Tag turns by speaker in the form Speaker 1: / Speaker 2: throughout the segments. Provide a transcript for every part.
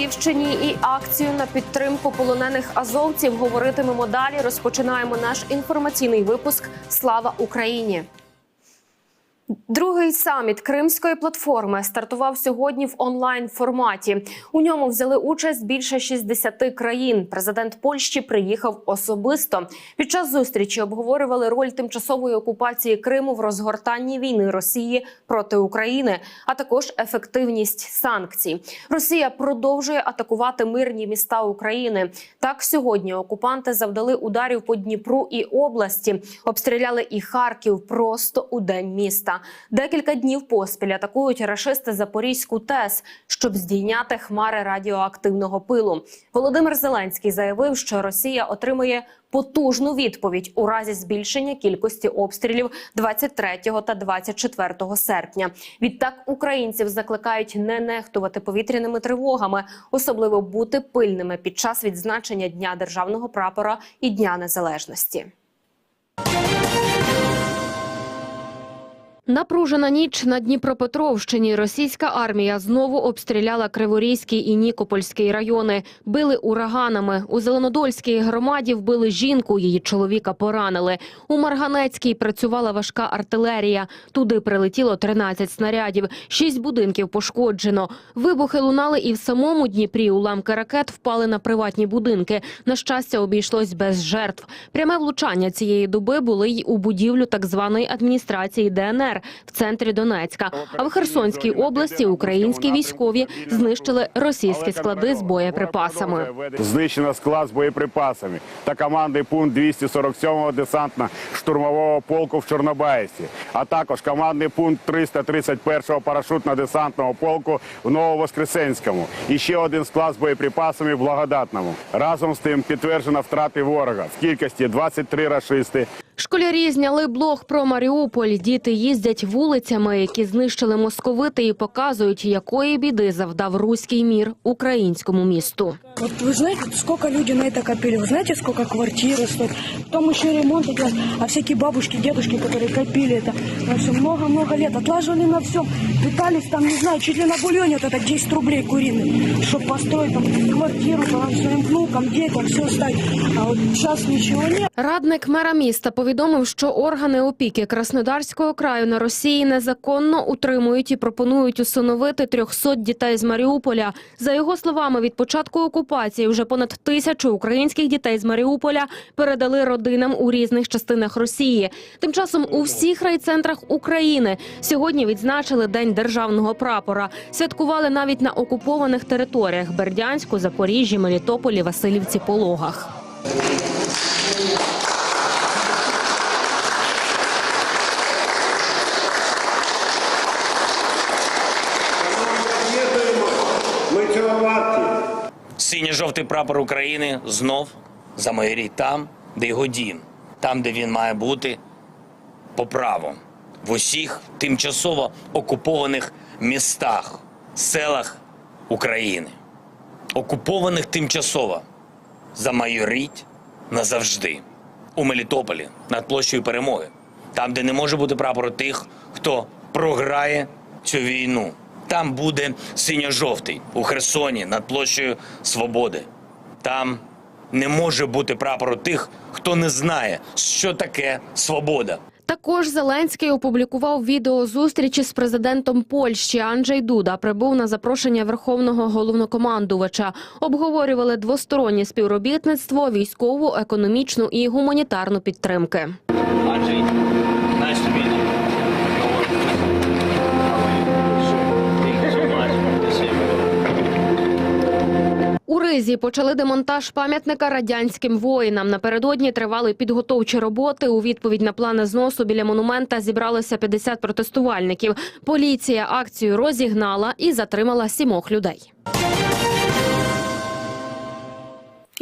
Speaker 1: Львівщині і акцію на підтримку полонених азовців говоритимемо далі. Розпочинаємо наш інформаційний випуск. Слава Україні! Другий саміт Кримської платформи стартував сьогодні в онлайн форматі. У ньому взяли участь більше 60 країн. Президент Польщі приїхав особисто. Під час зустрічі обговорювали роль тимчасової окупації Криму в розгортанні війни Росії проти України, а також ефективність санкцій. Росія продовжує атакувати мирні міста України. Так сьогодні окупанти завдали ударів по Дніпру і області, обстріляли і Харків просто у день міста. Декілька днів поспіль атакують рашисти Запорізьку ТЕС, щоб здійняти хмари радіоактивного пилу. Володимир Зеленський заявив, що Росія отримує потужну відповідь у разі збільшення кількості обстрілів 23 та 24 серпня. Відтак українців закликають не нехтувати повітряними тривогами, особливо бути пильними під час відзначення Дня державного прапора і Дня Незалежності. Напружена ніч на Дніпропетровщині. Російська армія знову обстріляла Криворізький і Нікопольський райони. Били ураганами. У Зеленодольській громаді вбили жінку. Її чоловіка поранили. У Марганецькій працювала важка артилерія. Туди прилетіло 13 снарядів. Шість будинків пошкоджено. Вибухи лунали і в самому Дніпрі. Уламки ракет впали на приватні будинки. На щастя, обійшлось без жертв. Пряме влучання цієї доби були й у будівлю так званої адміністрації ДНР в центрі Донецька. А в Херсонській області українські військові знищили російські склади з боєприпасами.
Speaker 2: Знищено склад з боєприпасами та командний пункт 247-го десантно-штурмового полку в Чорнобаївці, а також командний пункт 331-го парашютно-десантного полку в Нововоскресенському. І ще один склад з боєприпасами в Благодатному. Разом з тим підтверджено втрати ворога в кількості 23 рашисти,
Speaker 1: Школярі зняли блог про Маріуполь. Діти їздять вулицями, які знищили московити, і показують, якої біди завдав руський мір українському місту.
Speaker 3: Вот вы знаете, сколько люди на это копили? Вы знаете, сколько квартиры стоят? Потом еще ремонт идет. А всякие бабушки, дедушки, которые копили это на все много-много лет, отлаживали на всем. Пытались там, не знаю, чуть ли на бульоне вот это 10 рублей куриный, чтобы построить там квартиру там, своим внукам, детям, все оставить. А вот сейчас ничего нет.
Speaker 1: Радник мера міста повідомив, що органи опіки Краснодарського краю на Росії незаконно утримують і пропонують усиновити 300 дітей з Маріуполя. За його словами, від початку окупації вже понад тисячу українських дітей з Маріуполя передали родинам у різних частинах Росії. Тим часом у всіх райцентрах України сьогодні відзначили День державного прапора. Святкували навіть на окупованих територіях Бердянську, Запоріжжі, Мелітополі, Васильівці, Пологах.
Speaker 4: Синьо-жовтий прапор України знов замайорить там, де його дім, там, де він має бути по праву, в усіх тимчасово окупованих містах, селах України, окупованих тимчасово замайорить назавжди. У Мелітополі над площею перемоги, там, де не може бути прапору тих, хто програє цю війну. Там буде синьо-жовтий у Херсоні над площею Свободи. Там не може бути прапору тих, хто не знає, що таке свобода.
Speaker 1: Також Зеленський опублікував відео зустрічі з президентом Польщі Анджей Дуда. Прибув на запрошення верховного головнокомандувача. Обговорювали двостороннє співробітництво, військову, економічну і гуманітарну підтримки.
Speaker 4: Анджей,
Speaker 1: У почали демонтаж пам'ятника радянським воїнам. Напередодні тривали підготовчі роботи. У відповідь на плани зносу біля монумента зібралося 50 протестувальників. Поліція акцію розігнала і затримала сімох людей.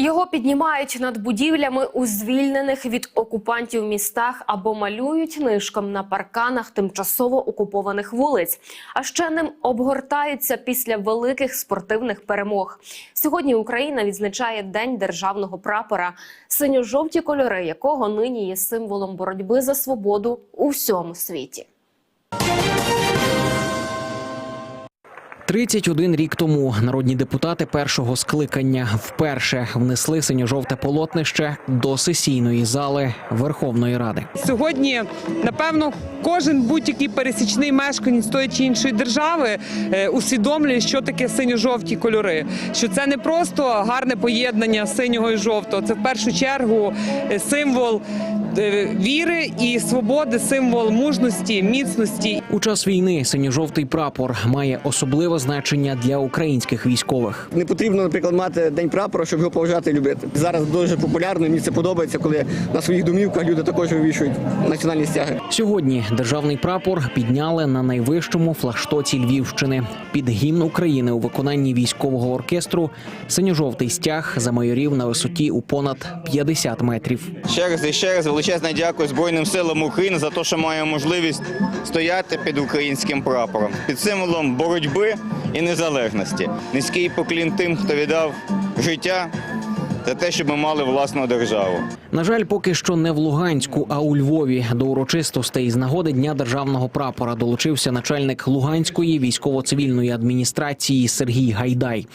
Speaker 1: Його піднімають над будівлями у звільнених від окупантів містах або малюють нишком на парканах тимчасово окупованих вулиць. А ще ним обгортаються після великих спортивних перемог. Сьогодні Україна відзначає День державного прапора, синьо-жовті кольори якого нині є символом боротьби за свободу у всьому світі.
Speaker 5: 31 рік тому народні депутати першого скликання вперше внесли синьо-жовте полотнище до сесійної зали Верховної Ради.
Speaker 6: Сьогодні, напевно, кожен будь-який пересічний мешканець тої чи іншої держави е, усвідомлює, що таке синьо-жовті кольори. Що це не просто гарне поєднання синього і жовтого, це в першу чергу е, символ е, віри і свободи, символ мужності, міцності
Speaker 5: У час війни синьо-жовтий прапор має особливе значення для українських військових.
Speaker 7: Не потрібно, наприклад, мати день прапора, щоб його поважати і любити. Зараз дуже популярно. і Мені це подобається, коли на своїх домівках люди також вивішують національні стяги.
Speaker 5: Сьогодні державний прапор підняли на найвищому флагштоці Львівщини. Під гімн України у виконанні військового оркестру синьо-жовтий стяг замайорів на висоті у понад 50 метрів.
Speaker 8: Ще раз і ще раз величезне дякую Збройним силам України за те, що маю можливість стояти під українським прапором, під символом боротьби і незалежності. Низький поклін тим, хто віддав життя за те, щоб ми мали власну державу.
Speaker 5: На жаль, поки що не в Луганську, а у Львові до урочистостей з нагоди дня державного прапора долучився начальник Луганської військово-цивільної адміністрації Сергій Гайдай.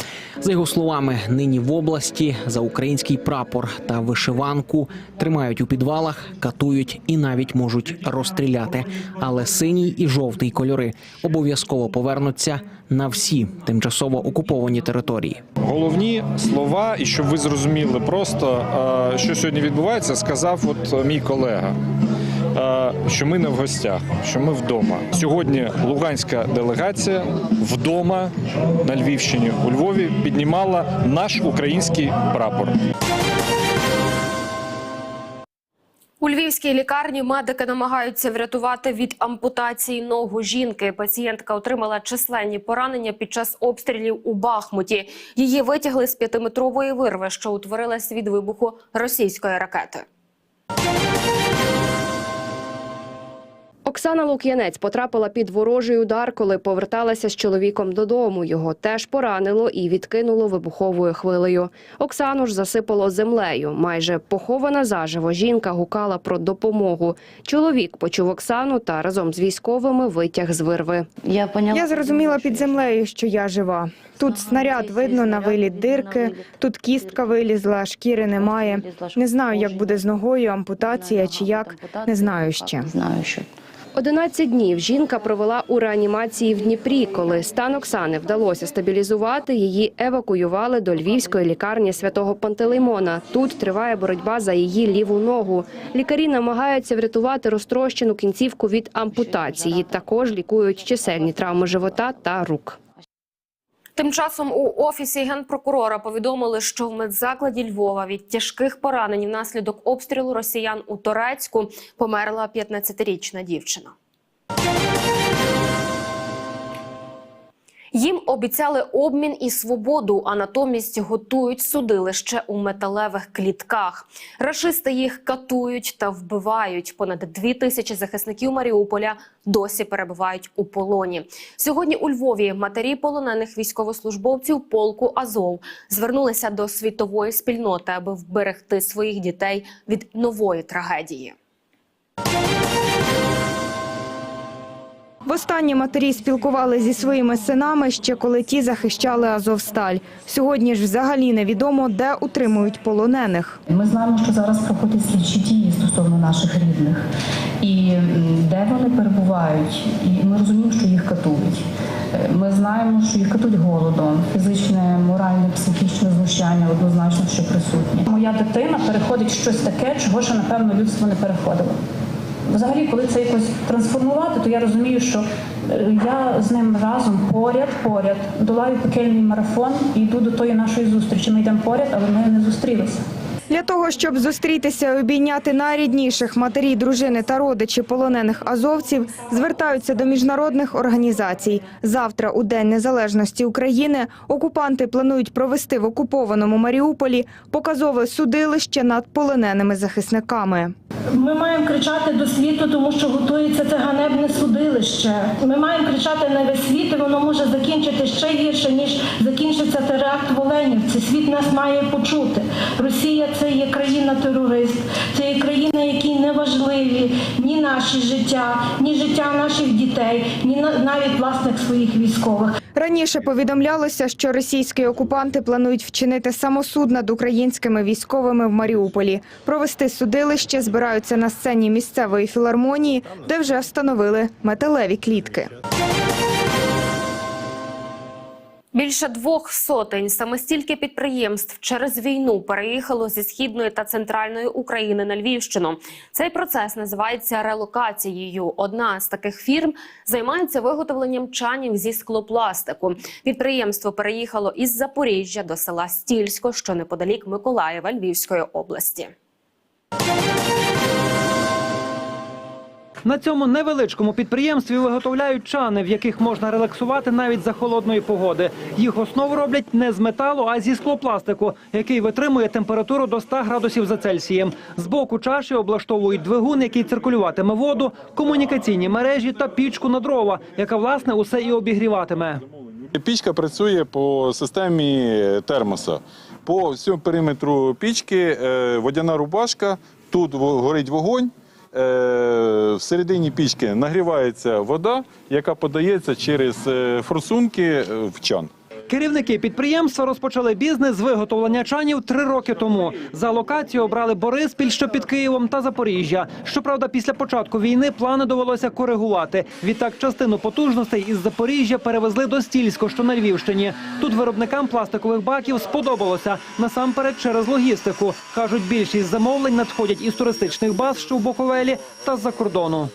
Speaker 5: За його словами, нині в області за український прапор та вишиванку тримають у підвалах, катують і навіть можуть розстріляти. Але синій і жовтий кольори обов'язково повернуться на всі тимчасово окуповані території.
Speaker 9: Головні слова, і щоб ви зрозуміли просто, е, що сьогодні відбувається, сказав от мій колега. е, Що ми не в гостях, що ми вдома. Сьогодні луганська делегація вдома на Львівщині у Львові піднімала наш український прапор.
Speaker 1: Львівській лікарні медики намагаються врятувати від ампутації ногу жінки. Пацієнтка отримала численні поранення під час обстрілів у Бахмуті. Її витягли з п'ятиметрової вирви, що утворилась від вибуху російської ракети.
Speaker 10: Оксана Лук'янець потрапила під ворожий удар, коли поверталася з чоловіком додому. Його теж поранило і відкинуло вибуховою хвилею. Оксану ж засипало землею. Майже похована заживо. Жінка гукала про допомогу. Чоловік почув Оксану та разом з військовими витяг з вирви.
Speaker 11: Я поняла.
Speaker 12: Я зрозуміла під землею, що я жива. Тут снаряд видно на виліт дирки, тут кістка вилізла, шкіри немає. Не знаю, як буде з ногою, ампутація чи як. Не знаю ще.
Speaker 11: Не знаю, що.
Speaker 10: 11 днів жінка провела у реанімації в Дніпрі. Коли стан Оксани вдалося стабілізувати, її евакуювали до львівської лікарні святого Пантелеймона. Тут триває боротьба за її ліву ногу. Лікарі намагаються врятувати розтрощену кінцівку від ампутації. Також лікують чисельні травми живота та рук.
Speaker 1: Тим часом у офісі генпрокурора повідомили, що в медзакладі Львова від тяжких поранень внаслідок обстрілу росіян у Торецьку померла 15-річна дівчина. Їм обіцяли обмін і свободу, а натомість готують судилище у металевих клітках. Рашисти їх катують та вбивають. Понад дві тисячі захисників Маріуполя досі перебувають у полоні. Сьогодні у Львові матері полонених військовослужбовців полку Азов звернулися до світової спільноти, аби вберегти своїх дітей від нової трагедії.
Speaker 12: Востаннє матері спілкували зі своїми синами ще коли ті захищали Азовсталь. Сьогодні ж взагалі невідомо, де утримують полонених.
Speaker 11: Ми знаємо, що зараз проходять слідчі дії стосовно наших рідних, і де вони перебувають, і ми розуміємо, що їх катують. Е, Ми знаємо, що їх катують голодом, фізичне, моральне, психічне знущання однозначно, що присутнє. Моя дитина переходить щось таке, чого ще напевно людство не переходило. Взагалі, коли це якось трансформувати, то я розумію, що е, я з ним разом поряд, поряд долаю пекельний марафон і йду до тої нашої зустрічі. Ми йдемо поряд, але ми не зустрілися.
Speaker 12: Для того, щоб зустрітися і обійняти найрідніших матері, дружини та родичі полонених азовців, звертаються до міжнародних організацій. Завтра, у День Незалежності України, окупанти планують провести в окупованому Маріуполі показове судилище над полоненими захисниками.
Speaker 3: Ми маємо кричати до світу, тому що готується це ганебне судилище. Ми маємо кричати на весь світ, і воно може закінчити ще гірше, ніж закінчиться теракт в Оленівці. Світ нас має почути. Росія це
Speaker 11: це є країна-терорист, це є країна, якій не важливі ні наші життя, ні життя наших дітей, ні на- навіть власних своїх військових.
Speaker 12: Раніше повідомлялося, що російські окупанти планують вчинити самосуд над українськими військовими в Маріуполі. Провести судилище збираються на сцені місцевої філармонії, де вже встановили металеві клітки.
Speaker 1: Більше двох сотень саме стільки підприємств через війну переїхало зі східної та центральної України на Львівщину. Цей процес називається релокацією. Одна з таких фірм займається виготовленням чанів зі склопластику. Підприємство переїхало із Запоріжжя до села Стільсько, що неподалік Миколаєва Львівської області.
Speaker 13: На цьому невеличкому підприємстві виготовляють чани, в яких можна релаксувати навіть за холодної погоди. Їх основу роблять не з металу, а зі склопластику, який витримує температуру до 100 градусів за Цельсієм. З боку чаші облаштовують двигун, який циркулюватиме воду, комунікаційні мережі та пічку на дрова, яка власне усе і обігріватиме.
Speaker 9: Пічка працює по системі термоса. По всьому периметру пічки е, водяна рубашка, тут горить вогонь. Е, Всередині пічки нагрівається вода, яка подається через е, форсунки е, в чан.
Speaker 13: Керівники підприємства розпочали бізнес з виготовлення чанів три роки тому. За локацію обрали Бориспіль, що під Києвом, та Запоріжжя. Щоправда, після початку війни плани довелося коригувати. Відтак, частину потужностей із Запоріжжя перевезли до Стільського, що на Львівщині. Тут виробникам пластикових баків сподобалося насамперед через логістику. кажуть, більшість замовлень надходять із туристичних баз, що в Боковелі, та з-за кордону.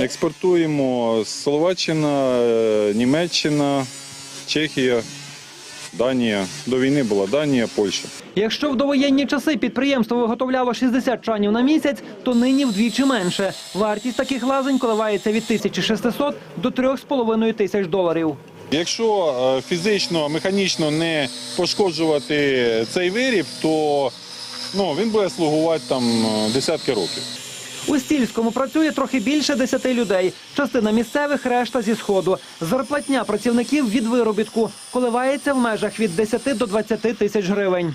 Speaker 9: Експортуємо Словаччина, е, Німеччина, Чехія, Данія. До війни була Данія, Польща.
Speaker 13: Якщо в довоєнні часи підприємство виготовляло 60 чанів на місяць, то нині вдвічі менше. Вартість таких лазень коливається від 1600 до 3,5 тисяч доларів.
Speaker 9: Якщо е, фізично, механічно не пошкоджувати цей виріб, то ну, він буде слугувати там е, десятки років.
Speaker 13: У Стільському працює трохи більше 10 людей. Частина місцевих, решта зі сходу. Зарплатня працівників від виробітку коливається в межах від 10 до 20 тисяч гривень.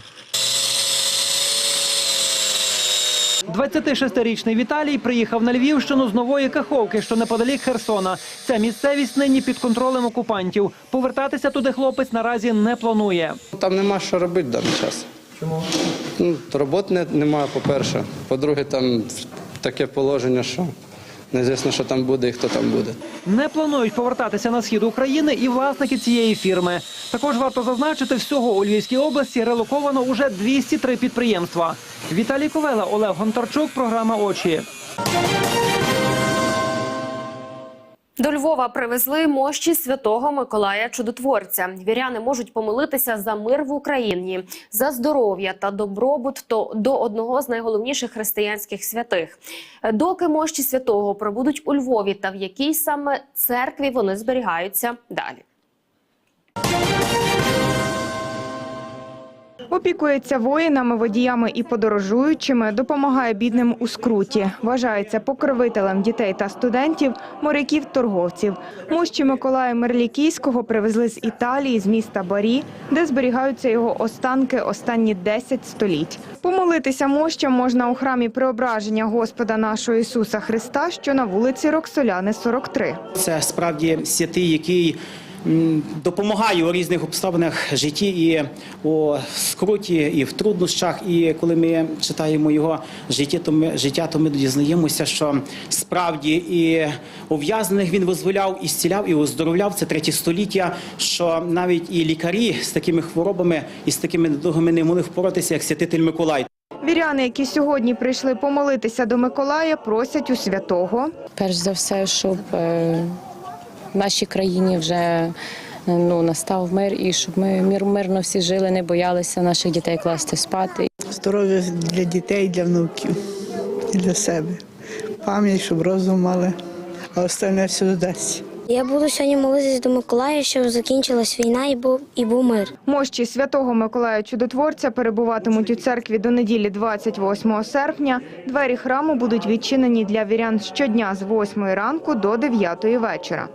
Speaker 13: 26-річний Віталій приїхав на Львівщину з нової Каховки, що неподалік Херсона. Ця місцевість нині під контролем окупантів. Повертатися туди хлопець наразі не планує.
Speaker 14: Там нема що робити в даний час. Чому? Ну, роботи не, немає, по-перше. По-друге, там таке положення, що незвісно, що там буде і хто там буде.
Speaker 13: Не планують повертатися на схід України і власники цієї фірми. Також варто зазначити, всього у Львівській області релоковано уже 203 підприємства. Віталій Ковела, Олег Гонтарчук, програма Очі.
Speaker 1: До Львова привезли мощі святого Миколая Чудотворця. Віряни можуть помилитися за мир в Україні, за здоров'я та добробут то до одного з найголовніших християнських святих. Доки мощі святого пробудуть у Львові та в якій саме церкві вони зберігаються далі.
Speaker 12: Опікується воїнами, водіями і подорожуючими, допомагає бідним у скруті. Вважається покровителем дітей та студентів, моряків, торговців. Мощі Миколая Мерлікійського привезли з Італії, з міста Барі, де зберігаються його останки останні 10 століть. Помолитися мощам можна у храмі Преображення Господа нашого Ісуса Христа, що на вулиці Роксоляни, 43.
Speaker 15: Це справді святий, який м, допомагає у різних обставинах житті і у скруті, і в труднощах. І коли ми читаємо його життя, то ми життя, то ми дізнаємося, що справді і ув'язнених він визволяв, і зціляв, і оздоровляв. Це третє століття. Що навіть і лікарі з такими хворобами і з такими недугами не могли впоратися, як святитель Миколай.
Speaker 12: Віряни, які сьогодні прийшли помолитися до Миколая, просять у святого.
Speaker 16: перш за все, щоб е, в нашій країні вже е, ну, настав мир і щоб ми мир, мирно всі жили, не боялися наших дітей класти спати.
Speaker 17: Здоров'я для дітей, для внуків і для себе. Пам'ять, щоб розум мали, а остальне все додасть.
Speaker 18: Я буду сьогодні молитися до Миколая, щоб закінчилась війна і був і був мир.
Speaker 12: Мощі святого Миколая Чудотворця перебуватимуть у церкві до неділі 28 серпня. Двері храму будуть відчинені для вірян щодня з 8 ранку до 9 вечора.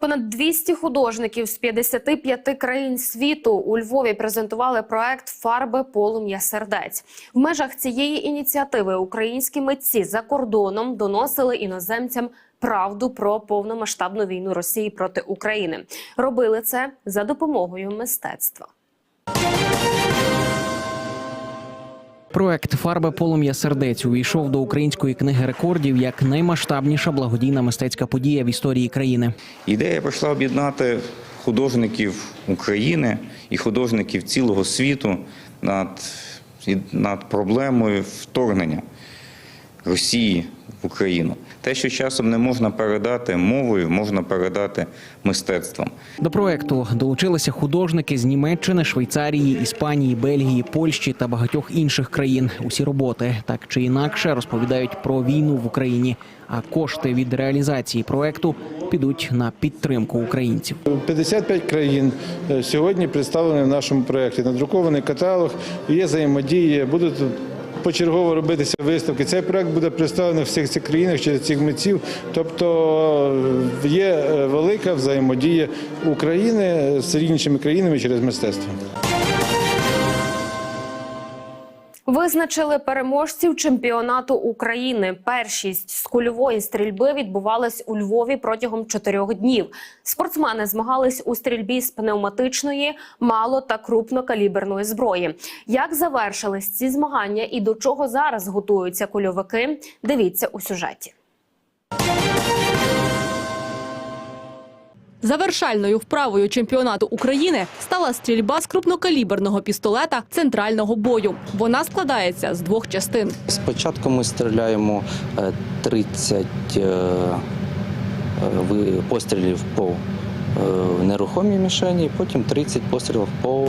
Speaker 1: Понад 200 художників з 55 країн світу у Львові презентували проект Фарби полум'я сердець. В межах цієї ініціативи українські митці за кордоном доносили іноземцям правду про повномасштабну війну Росії проти України. Робили це за допомогою мистецтва.
Speaker 5: Проект Фарби полум'я сердець увійшов до української книги рекордів як наймасштабніша благодійна мистецька подія в історії країни.
Speaker 2: Ідея прийшла об'єднати художників України і художників цілого світу над, над проблемою вторгнення Росії в Україну. Те, що часом не можна передати мовою, можна передати мистецтвом.
Speaker 5: До проекту долучилися художники з Німеччини, Швейцарії, Іспанії, Бельгії, Польщі та багатьох інших країн. Усі роботи так чи інакше розповідають про війну в Україні. А кошти від реалізації проекту підуть на підтримку українців.
Speaker 9: 55 країн е, сьогодні представлені в нашому проєкті. Надрукований каталог, є взаємодія, будуть почергово робитися виставки. Цей проект буде представлений в всіх цих країнах через цих митців. Тобто е, є е, велика взаємодія України з іншими країнами через мистецтво.
Speaker 1: Визначили переможців чемпіонату України. Першість з кульової стрільби відбувалась у Львові протягом чотирьох днів. Спортсмени змагались у стрільбі з пневматичної, мало та крупнокаліберної зброї. Як завершились ці змагання і до чого зараз готуються кульовики? Дивіться у сюжеті.
Speaker 19: Завершальною вправою чемпіонату України стала стрільба з крупнокаліберного пістолета центрального бою. Вона складається з двох частин.
Speaker 20: Спочатку ми стріляємо е, 30 е, е, ви- пострілів по е, нерухомій мішені, потім 30 пострілів по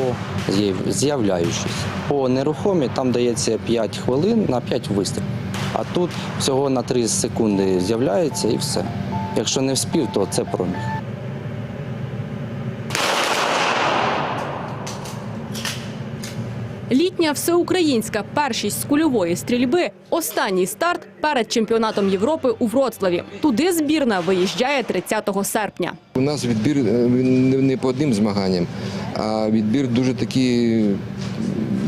Speaker 20: з'являючись. По нерухомій там дається 5 хвилин на 5 вистрілів. А тут всього на 3 секунди з'являється і все. Якщо не вспів, то це проміг.
Speaker 19: Літня всеукраїнська першість з кульової стрільби. Останній старт перед чемпіонатом Європи у Вроцлаві. Туди збірна виїжджає 30 серпня.
Speaker 21: У нас відбір е, не по одним змаганням, а відбір дуже такий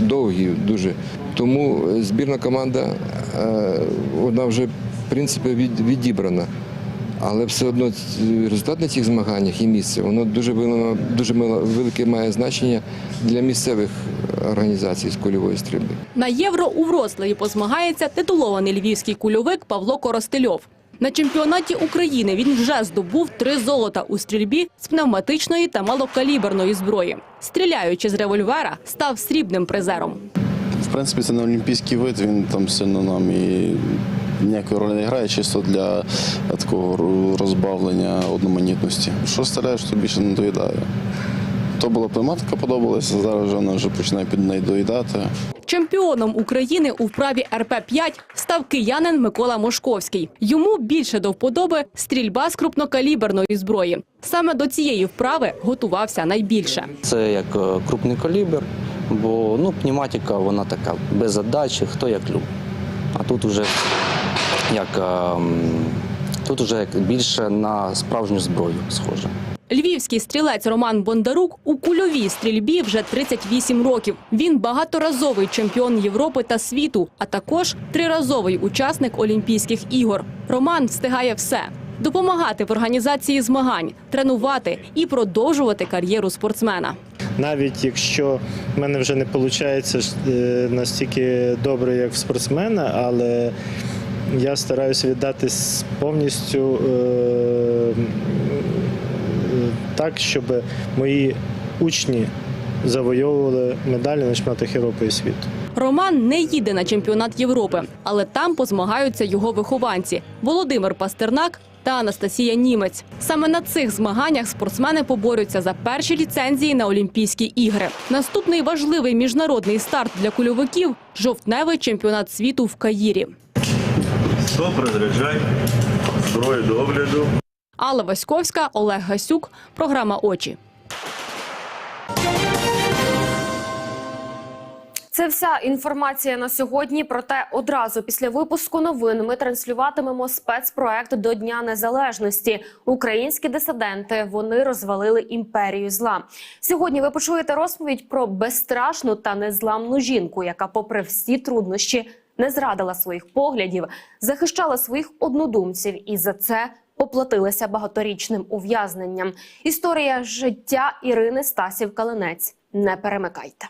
Speaker 21: довгий, дуже. Тому е, збірна команда е, вона вже в принципі від- відібрана. Але все одно результат на цих змаганнях і місце, воно дуже велике, дуже велике має значення для місцевих організацій з кульової стрільби.
Speaker 19: На євро у Вроцлаві позмагається титулований львівський кульовик Павло Коростельов. На чемпіонаті України він вже здобув три золота у стрільбі з пневматичної та малокаліберної зброї. Стріляючи з револьвера, став срібним призером.
Speaker 22: В принципі, це не олімпійський вид, він там сильно нам і ніякої ролі не грає, чисто для такого розбавлення одноманітності. Що стріляєш, то більше не доїдає. То була пневматика, подобалася, зараз вона вже починає під неї доїдати.
Speaker 19: Чемпіоном України у вправі РП-5 став киянин Микола Мошковський. Йому більше до вподоби стрільба з крупнокаліберної зброї. Саме до цієї вправи готувався найбільше.
Speaker 20: Це як е, крупний калібр, бо ну, пневматика вона така без задачі, хто як любить. А тут вже як ем, тут уже більше на справжню зброю схоже.
Speaker 19: Львівський стрілець Роман Бондарук у кульовій стрільбі вже 38 років. Він багаторазовий чемпіон Європи та світу, а також триразовий учасник Олімпійських ігор. Роман встигає все. Допомагати в організації змагань, тренувати і продовжувати кар'єру спортсмена.
Speaker 15: Навіть якщо в мене вже не виходить настільки добре, як в спортсмена, але я стараюся віддатись повністю е, так, щоб мої учні завойовували медалі на чемпіонатах Європи і світу.
Speaker 19: Роман не їде на чемпіонат Європи, але там позмагаються його вихованці Володимир Пастернак та Анастасія Німець. Саме на цих змаганнях спортсмени поборються за перші ліцензії на Олімпійські ігри. Наступний важливий міжнародний старт для кульовиків жовтневий чемпіонат світу в Каїрі.
Speaker 23: Стоп, розряджай. Зброю до огляду.
Speaker 19: Алла Васьковська, Олег Гасюк. Програма Очі.
Speaker 1: Це вся інформація на сьогодні. Проте одразу після випуску новин ми транслюватимемо спецпроект до Дня Незалежності. Українські дисиденти вони розвалили імперію зла. Сьогодні ви почуєте розповідь про безстрашну та незламну жінку, яка, попри всі труднощі, не зрадила своїх поглядів, захищала своїх однодумців і за це поплатилася багаторічним ув'язненням. Історія життя Ірини Стасів Калинець. Не перемикайте.